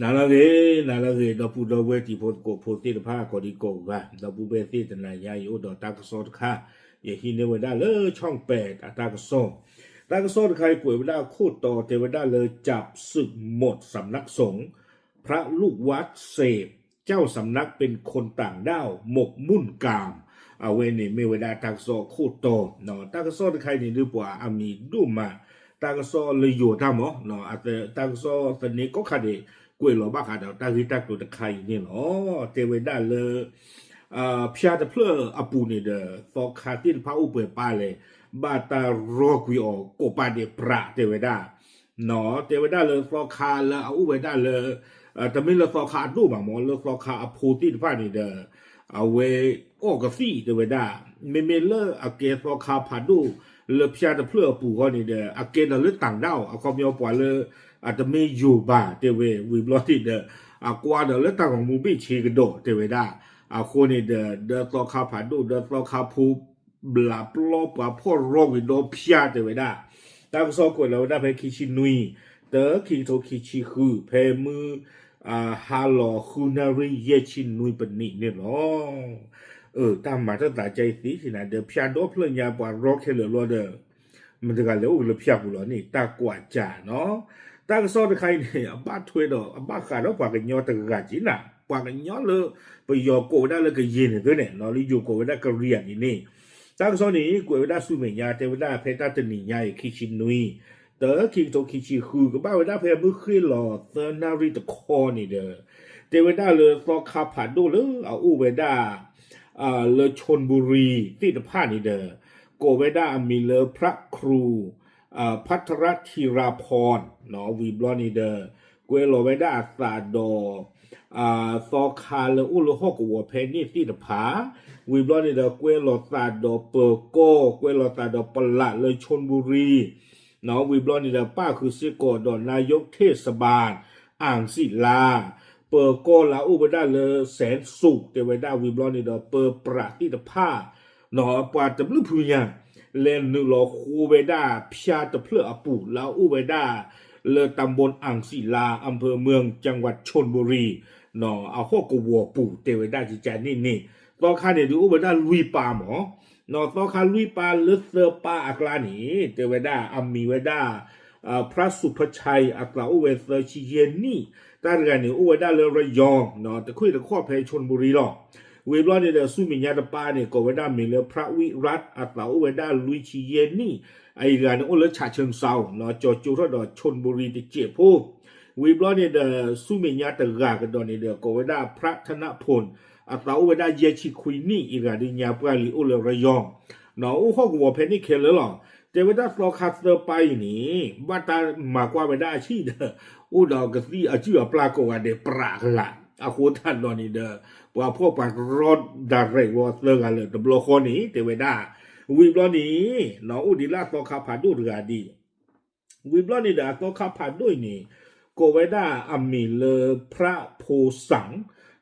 နာလာကေနာလာကေတော့ပူတော့ဝဲတီဖို့ကိုဖို့တိတဖာကိုဒီကိုကတော့ပူပဲတိတနာယာယိုတော့တာကစောတခါယေဟိနေဝဒါလေช่องแปดอะตากစောตากစောตะไคป่วยเวลาโคตรต่อเทวดาเลยจับศึกหมดสำนักสงฆ์พระลูกวัดเสพ เจ้าสำนักเป็นคนต่างด้าว หมกมุ่นกามเอาเวนี่ไม่เวลาตากโซโคตรต่อเนาะตากโซตะไคนี่หรือว่าอามีดูมา ตากโซเลยอยู่ทำอ๋อเนาะอ กล้วยหลอบ้าขาดเอตาที่ตาตัวตะไคร่เนี่ยอ๋อเจวได้เลยอ่าพิจารเพลออปูเนี่ยเด้อฟอกคาตินพาอุเปปาเลยบาตารกุยออกโกปาเดพระเจวได้เนาะเจวได้เลยฟอกคาเลยเอาอุเวได้เลยอ่าแต่ไม่เลยฟอกคาดูบางมอเลยฟอกคาอปูตินพานี่เด้อเอาเวโอกซีเจวได้เมเมเลออาเกฟอกคาพาดูเลยพิจารเพลอปูก็นี่เด้ออาเกนเลยต่างดาวเอาควมยาวกว่เลย ခါတို့မှာမောလေသောခါအဖိုတိဖာနေတဲ့အဝဲအောကစီတေဝဒမေမေလေအကေသောခါဖာတို့လေဖျားတဖလအပူခေါ်နေတဲ့အကေနလေတန်တော့အခေါမျိုးပွာလေ အတမေယူပါတေဝေဝီဘလော့တိဒအကွာဒလက်တကောင်မူပိချေကတော့တေဝေဒအခုနေဒဒတော့ခါဖာဒိုဒတော့ခါဖူဘလာပလောပါဖောရောဝီဒိုဖျာတေဝေဒတာကစောကွလောဒဖေခီချီနွီတခီတိုခီချီခူဖေမူအာဟာလောခုနာရီယေချီနွီပနိနေလောเออตามมาตั้งแต่ใจสีสินะเดพยาโดเพลญาปารอเคเลโลเดมันจะกันเลยโอ้leพยากูเหรอนี่ตากว่าจ่าเนาะ ta cái so khai này ba thuê đó ba khả đó quả cái nhau ta cái chỉ là quả cái nhau lơ bây giờ cổ đã là cái gì này cái này nó lý dụ cổ đã cái riêng như này ta cái so này cổ đã su mình nhà thì đã phải ta tình nhà khi chín nuôi tớ khi tôi khi chỉ hư cái bao đã phải bước khi lò tớ nào đi tớ khó này đó thì đã lơ so khá phá đô lơ ở u về đã lơ chôn buri thì tớ phá này đó ကိုဝေဒအမီလဖရခရူ พัทรธีราพรเนาะวีบลอนีเดอร์กวยโลเวดาซาโดอ่าซอคาเลอุลฮอกวัวเพนี่ติดผาวีบลอนีเดอร์กวยโลซาโดเปอร์โกกวยโลซาโดปละเลยชนบุรีเนาะวีบลอนีเดอร์ป้าคือซิโกดอนนายกเทศบาล อ่างศิลาเปอร์โกลาอุบดาเลแสนสุขเตเวดาวีบลอนีเดอร์เปอร์ประติดผ้าเนาะปาตบลุพูยัง เลนนึรอคูเวดาพยาตะเพลอปูลาอูเวดาเลอตำบลอ่างศิลาอำเภอเมืองจังหวัดชนบุรีนาะเอาพวกกวัวปู่เตเวดาจิจานี่นี่ต่อคาเนี่ยดูอูเวดาลุยปาหมอนาะตอคาลุยปาเลเซอร์ปาอักลานีเตเวดาอัมมีเวดาอ่าพระสุภชัยอักลาอูเวเซอร์ชิเยนนี่ตาเรนี่อูเวดาเลระยองนาะแต่คุยตะข้อเพชนบุรีหรอก เวลาเดลสุมิญาตปาเนี่ยก็เวด้ามีแล้วพระวิรัตอัตลาเวด้าลุยชีเยนี่ไอ้กานโอเลชาเชิงเซาเนาะจอจุรดอชนบุรีติเจพูวิบลอเนี่ยเดสุมิญญาตกากันดอนเนี่ยเดก็เวด้าพระธนพลอัตลาเวด้าเยชิคุยนี่อีกาดิญาปาลีโอเลระยองเนาะอุ้ข้อกวัวเพนี่เคลเลยหรอเจเวด้าสอคาสเตอร์ไปนี่บ้าตามากว่าเวด้าชีเดอู้ดอกกะซี่อาจิวปลากว่าเดปรากละ အခုထန်တော်နီဒပွာဖောပါရော့ဒါရေဝတ်လကလေဒဘလခိုနီတေဝဒာဝီဘလနီနော်ဥဒီလာတော့ခါဖာဒုရာဒီဝီဘလနီဒါတော့ခါဖာဒုနီကိုဝဒာအမီလေဖရာဖိုဆန်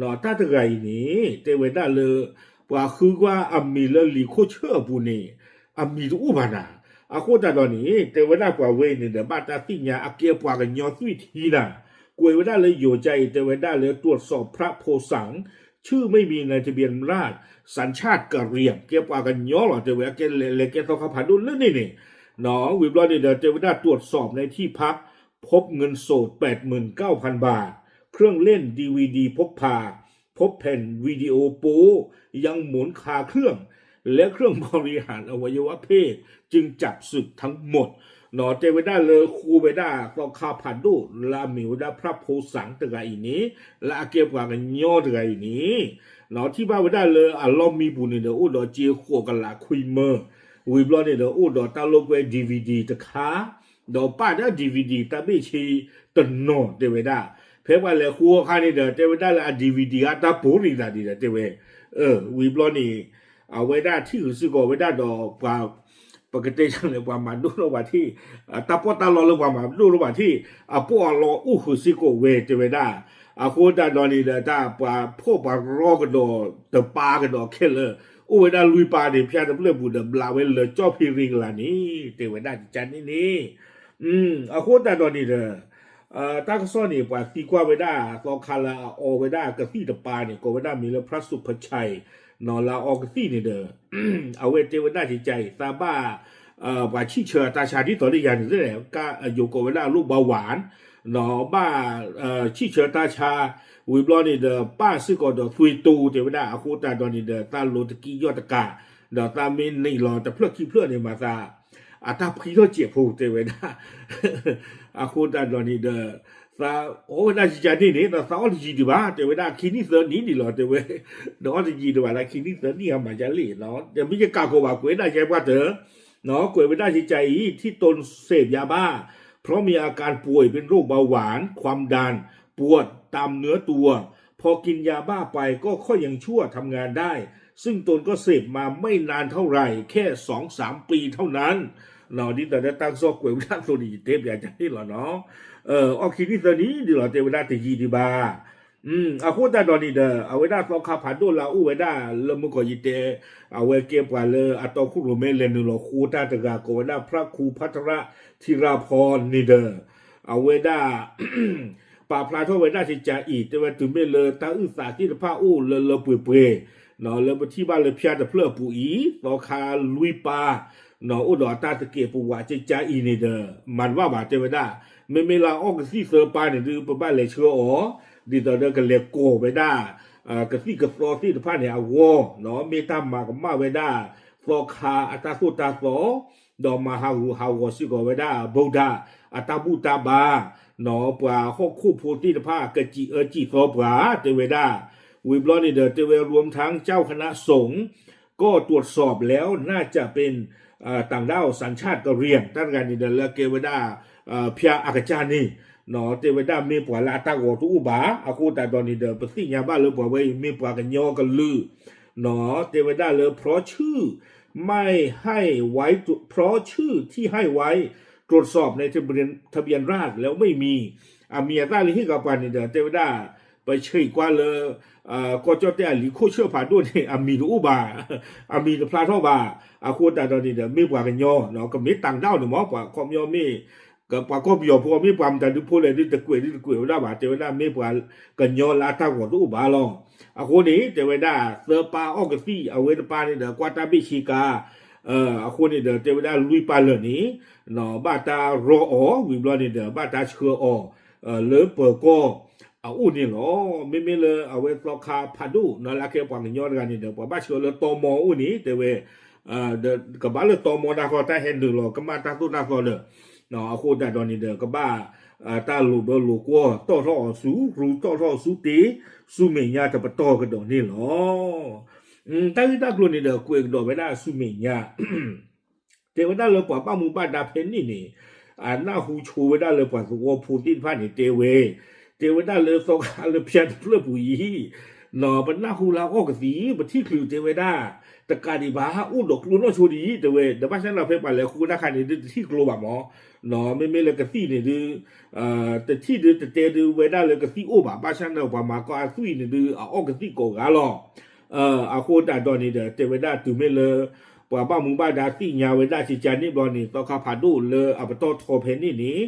နော်တတရိုင်နီတေဝဒာလေပွာခူကွာအမီလေလီခိုချေဘူးနီအမီဒူဘာနာအခုတတော်နီတေဝဒာပွာဝေးနေတဲ့ဘာတာတိညာအကေပွာကညောသွီထီလာ กวยไว้ได้เลยอยู่ใจแต่ไว้ได้เลยตรวจสอบพระโพสัง ชื่อไม่มีในทะเบียนราชสัญชาติกะเรียงเก็บว่ากันย่อหรอเตไว้เกเลเลเกต้องขับผ่านดุลนี่นี่หนอวิบลอยเดเตไว้ได้ตรวจสอบในที่พัก พบเงินโสด89,000 บาท เครื่องเล่นดีวีดีพกพา พบแผ่นวิดีโอโป้ยังหมุนคาเครื่อง และเครื่องบริหารอวัยวะเพศ จึงจับสึกทั้งหมด หนอเจวิดาเลอคูเวดาก็ข้าพันดูลาหมิวดาพระโพสังตระอีนี้และเกี่ยวกับกันโยตระอีนี้หนอที่บ้าเวดาเลออารมณ์มีบุญเดออุดอเจียขัวกันละคุยเมอร์วิบลอนเดออุดอตาลกเวดีวีดีตะขาดอป้าเดอดีวีดีตาบิชีตนโนเจวิดาเพราะว่าเลอคูข้านี่เดอเจวิดาละดีวีดีอาตาปูนีดาดีเดอเจเวเออวิบลอนี่เอาเวด้าที่คือซึกอเวด้าดอกว่า pegetejan le wama du lo wati tapo ta lo le wama du lo wati apo lo u hu si ko we te we da a ko da do ni da da pa po pa ro ko do de pa ko do ke le u we da lui pa de pya de ble bu de bla we le cho pi ring la ni te we da chan ni ni um a ko da do ni de เอ่อตั้งซ่อนนี่กว่าตีกว่าไว้ได้ลองคาราโอไว้ได้กระตี้ตะปาเนี่ยก็ไว้ได้มีแล้วพระสุภชัย นอลาออกะตีนี่เด้อเอาไว้เทวดาที่ใจซาบ้าเอ่อว่าชิเชอตาชาที่ต่อได้อย่างนี้แหละก็อยู่กับไว้ได้ลูกเบาหวานเนาะบ้าเอ่อชิเชอตาชาวิบลอนี่เด้อป้าซึก็ดอทุยตูเทวดาอาคูตาดอนี่เด้อตาโลตะกี้ยอดตะกาเด้อตาเมินนี่รอตะเพลอขี้เพลอนี่มาซาอาตาพรีโรเจ็บผู้เตเวดาอาคูตาดอนีเดซาโอ้ นาจิจานี่นี่นะซาออจิดีบ้าเตเวดาคินิเซอร์นี่นี่หรอเตเวดออจิดีบ้าแลาคินิเซอร์นี่อามาจาลีเนาะเดี๋ยวมิจะกาโกบาเกวดาใจว่าเถอะเนาะเกวดาจิใจที่ตนเสพยาบ้า เพราะมีอาการป่วยเป็นโรคเบาหวาน ความดัน ปวดตามเนื้อตัว พอกินยาบ้าไปก็ค่อยยังชั่วทำงานได้ ซึ่งตนก็เสพมาไม่นานเท่าไหร่ แค่สองสามปีเท่านั้น เนาะนี่แต่ได้ตั้งซอกเกวดาโซดีเทปอยากจะให้เหรอเนาะเออออกคิดนี่ตอนนี้ดีเหรอเวดาตะยีดีบาอืมอาโคตาดอนี่เดอเอาไว้ได้ฟอกคาผ่านโดลาอูไว้ได้เลมกอยิเตเอาไว้เก็บกว่าเลยอะตอคุโรเมเลนุโลคูตาตะกาโกไว้ได้พระครูพัทระธีราพรนี่เดอเอาไว้ได้ป่าพลาโทไว้ได้สิจาอีแต่ว่าถึงไม่เลยตาอึสาที่พระอู้เลยเปยเนาะเลยที่บ้านเลยพยาตะเพลอปูอีตอคาลุยปาเนาะอุดอตาตะเกียปูวาจิจาอีนี่เดอมันว่าบาเตวดาไม่ไม่ลาออกสิเซอร์ปเนี่ย နော်လဘတိပါလဖျားတဖလပူဤတော့ခါလူပါနော်ဥဒတာတကေပူဝါချိတ်ချာဤနေဒမန်ဝဘာတေဝဒမေမေလာအော့ကစီဆပါနေဒီပပလေချောဒီတော့ကလေကိုဝဒအာကစီကဖလောစီတဖာနေအဝေါ်နော်မေတမကမဝဒသောခါအတသုတသောဒေါ်မဟာဟူဟာဝစီကိုဝဒဗုဒ္ဓအတပုတဘာနော်ပွာဟုတ်ခုဖို့တိတဖာကကြည်အကြည်သောပွာတေဝဒ วิบลอนิเดอร์เตเวรวมทั้งเจ้าคณะสงฆ์ก็ตรวจสอบแล้วน่าจะเป็นต่างด้าวสัญชาติกะเรียนตั้งกันนิเดและเกวดาเพียอากาจานีเนาะเทวดามีปวลาตากอุบาอากูแต่ตอนนี้เดอปสิญาบ้าเลยปวไว้มีปวกันยอกันลือเนาะเทวดาเลยเพราะชื่อไม่ให้ไว้เพราะชื่อที่ให้ไว้ตรวจสอบในทะเบียนทะเบียนราษแล้วไม่มีอเมียตาลิฮิกาปานิเดอเทวดา ไปเฉยกว่าเลยอ่าก็เจ้าแต่ลิโคเชื่อผ่านด้วยเนี่ยอามีรูบาอามีพลาทบาอาคูตาตอนนี้เดไม่ปว่ากันยอเนาะก็มีต่างดาวหนึ่งหมอกว่าคอมยอมี ก็ปากก็เบียวพอมีความแต่ดูพูดเลยที่ตะกุยที่ตะกุยว่าบาเจวดาไม่ปว่ากันยอลาตาหัวตู้บาลองอะคนนี้เจวดาเซอปาออกซี่เอาเวตปานี่เดกวาตาบิชิกาเอ่ออะคนนี้เดเจวดาลุยปาเลยนี้เนาะบาตารออวิบลอนี่เดบาตาเชื่ออเอ่อเลเปอร์ก็เอาอุ่นนี่เหรอไม่ไม่เลยเอาเวตลคาพาดูเนาะลาเคปางยอดกั အူနေလောမေမေလအဝဲတော့ခါဖာဒူနလာကေပန်ညောရကနေတော့ဘာချိုလတော်မောဦးနေတဲ့ဝဲအာကဘာလတော်မောတာခေါ်တာဟဲ့ဒူလောကမတာသူတာခေါ်လောနော်အခုတတ်တော်နေတဲ့ကဘာအာတာလူဘလူကောတော်တော်စုရူတော်တော်စုတေစုမေညာတပတော်ကတော်နေလောอืมတိုင်းတာကလူနေတဲ့ကွေတော်ပဲလားစုမေညာတေဝတာလောပပမှုပတာဖဲနေနေအာနာဟူချိုဝဒါလောပသောဖူတိဖာနေတေဝဲ เทวดาเลยสองอาเลเพียนเพื่อปุ๋ยหนอเป็นหน้าคูลาออกสีบัที่คิวเทวดาตะการดีบ้าอู้ดอกลุนอชูดีเดเวเดบ้าฉันเราเพ่ไปแล้วคูนาคันนี่ที่กลัวบ่หมอหนอไม่ไม่เลยกสีนี่ดือเอ่อแต่ที่ดือแต่เตดือเวด้าเลยกสีโอ้บ่บ้าฉันเราบ่มาก็อาซุยนี่ดือเอาออกสีโกกาหรอเอ่ออาโคตาตอนนี้เดเทวดาตูไม่เลยว่าบ้ามึงบ้าดาสีญาเวด้าชิจานี่บอนี่ต่อคาพาดูเลยอัปโตโทเพนนี่นี่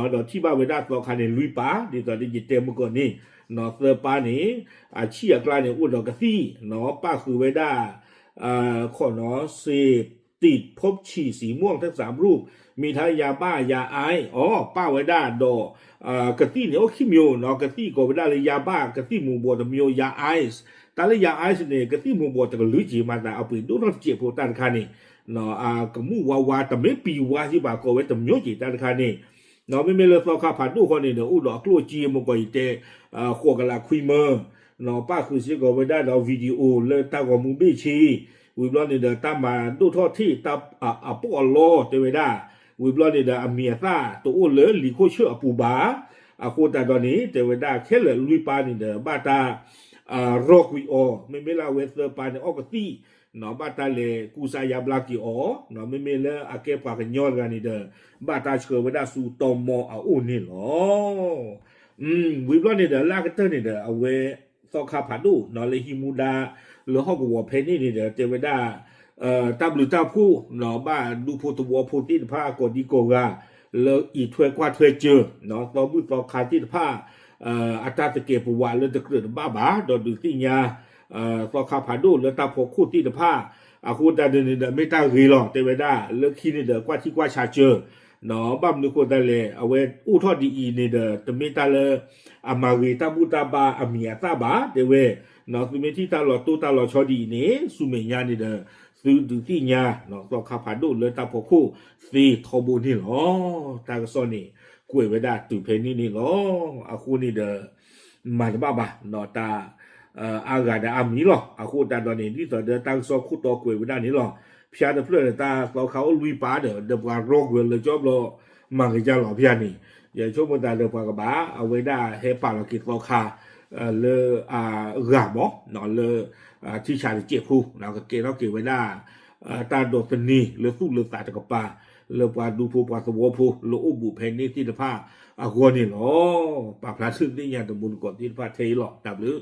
าะดอที่บ้าเวดาตอคันเนลุยปาดิตอดิจิเตมกอนี่เนาะเซปานี่อาชียกลาเนี่ยอุดอกะซี่เนาะป้าคูเวดาเอ่อขอเนาะเสพ ติดพบฉี่สีม่วงทั้งสามรูป มีทายาบ้ายาไออ๋อป้าไวด้าดอกะตี้เนี่ยโอ้ขี้มิวเนาะกะตี้โกไปได้เลยยาบ้ากะตี้มูบวตมิวยาไอส์ตาเลยยาไอส์เนี่ยกะตี้มูบวตกลุยจีมาแต่เอาปืนดูรับเจียโพตันคานี่เนาะอ่ากมูวาวาแต่ไม่ปีวาที่บาโกไว้แต่มิวจีตันคานี่เนาะไม่ไม่เราสอข้าผ่านดูคนนี่เนาะอุดอกลัวจีมก่อยเตอ่าขวกระลาคุยเมอร์เนาะป้าคือเสียก็ไม่ได้เราวิดีโอเลยตากอมูบี้ชี we blood ni da ta ma do tho thi ta a po lo te we da we blood ni da a mi ta to o le li ko chu a pu ba a ko ta do ni te we da khe le lui pa ni da ba ta a rock we o me me la we the pa ni o ko ti no ba ta le ku sa ya bla ki o no me me le a ke pa ka nyor ga ni da ba ta chu we da su to mo a o ni lo mm we blood ni da la ka te ni da a we so ka pa do no le hi mu da าเอ่ออัตตาตะเกปวาเลตะเกรดบ้าบาดอดูติญาเอ่อซอคาผาดูเลตาโพคู่ติพาอาคูตาเดนี่เดไม่ตารีหรอกเตเวดาเลคินี่เดกว่าที่กว่าชาเจอ နော်ဘမ်နုကိုတလေအဝဲဥထော်ဒီအီနေတဲ့တမီတလေအမာဂီတဘူတဘာအမီယာတဘာတေဝဲနော်သူမီတီတလောတူတလောချောဒီနေစုမညာနေတဲ့သူဒူတိညာနော်တော့ခါဖာဒိုလေတဖို့ခုစီထောဘူနေလောတာကစောနေကိုယ်ဝဲတာသူဖဲနေနေလောအခုနေတဲ့မာတဘာဘာနော်တာအာဂါဒအမီလောအခုတာတော့နေဒီတော့တာကစောခုတော့ကိုယ်ဝဲတာနေလော ဖျားတဲ့ဖလွတ်တာကောက်ခေါလူပါတဲ့ဒဘွာရော့ဝဲလေကြောဘလောမန်ကြလောဖျားနေရချုံမတာတော့ပါကပါအဝေဒဟေပါလကိတော့ခါလေအာဂါမောနော်လေတိချာတိခုနော်ကေတော့ကေဝေဒတာဒိုပနီလေစုလေတာတကပါလေပွားဒူဖိုပွားသဘောဖိုလိုအဘူဖဲနေတိတဖာအခေါ်နေလောပါဖလားစုတိညာတမှုကောတိတဖာထေလော W